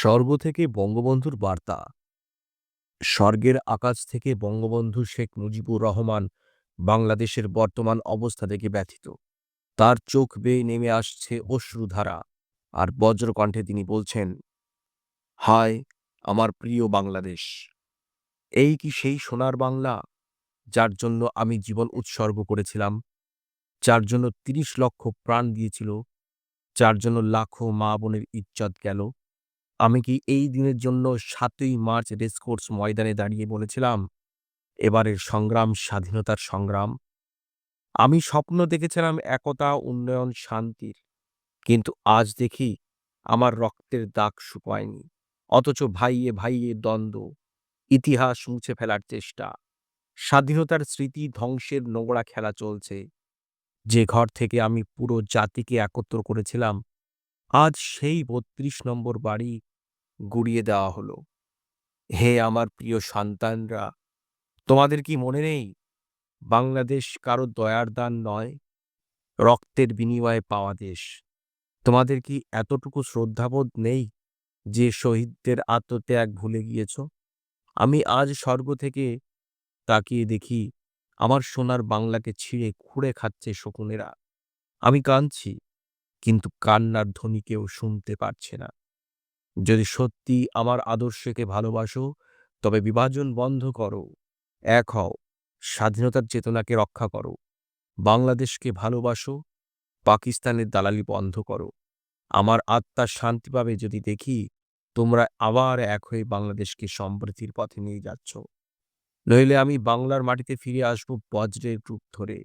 স্বর্গ থেকে বঙ্গবন্ধুর বার্তা। স্বর্গের আকাশ থেকে বঙ্গবন্ধু শেখ মুজিবুর রহমান বাংলাদেশের বর্তমান অবস্থা থেকে ব্যথিত। তার চোখ বেয়ে নেমে আসছে অশ্রুধারা আর বজ্রকণ্ঠে তিনি বলছেন, হায়, আমার প্রিয় বাংলাদেশ! এই কি সেই সোনার বাংলা যার জন্য আমি জীবন উৎসর্গ করেছিলাম, যার জন্য তিরিশ লক্ষ প্রাণ দিয়েছিল, যার জন্য লাখো মা বোনের ইজ্জত গেল আমি কি এই দিনের জন্য সাতই মার্চ রেসকোর্স ময়দানে দাঁড়িয়ে বলেছিলাম, এবারের সংগ্রাম স্বাধীনতার সংগ্রাম? আমি স্বপ্ন দেখেছিলাম একতা, উন্নয়ন, শান্তির। কিন্তু আজ দেখি আমার রক্তের দাগ শুকায়নি। অথচ ভাইয়ে ভাইয়ে দ্বন্দ্ব, ইতিহাস মুছে ফেলার চেষ্টা, স্বাধীনতার স্মৃতি ধ্বংসের নোংরা খেলা চলছে। যে ঘর থেকে আমি পুরো জাতিকে একত্র করেছিলাম, আজ সেই বত্রিশ নম্বর বাড়ি গুড়িয়ে দেওয়া হলো। হে আমার প্রিয় সন্তানরা, তোমাদের কি মনে নেই? বাংলাদেশ কারও দয়ার দান নয়, রক্তের বিনিময়ে পাওয়া দেশ। তোমাদের কি এতটুকু শ্রদ্ধাবোধ নেই যে শহীদদের আত্মত্যাগ ভুলে গিয়েছ? আমি আজ স্বর্গ থেকে তাকিয়ে দেখি আমার সোনার বাংলাকে ছিঁড়ে খুঁড়ে খাচ্ছে শকুনেরা। আমি কাঁদছি, কিন্তু কান্নার ধ্বনি কেউ শুনতে পারছে না। যদি সত্যি আমার আদর্শকে ভালোবাসো, তবে বিভাজন বন্ধ করো। এক হও, স্বাধীনতার চেতনাকে রক্ষা করো। বাংলাদেশকে ভালোবাসো, পাকিস্তানের দালালি বন্ধ করো। আমার আত্মা শান্তি পাবে যদি দেখি, তোমরা আবার এক হয়ে বাংলাদেশকে সমৃদ্ধির পথে নিয়ে যাচ্ছ। নইলে আমি বাংলার মাটিতে ফিরে আসব বজ্রের রূপ ধরে।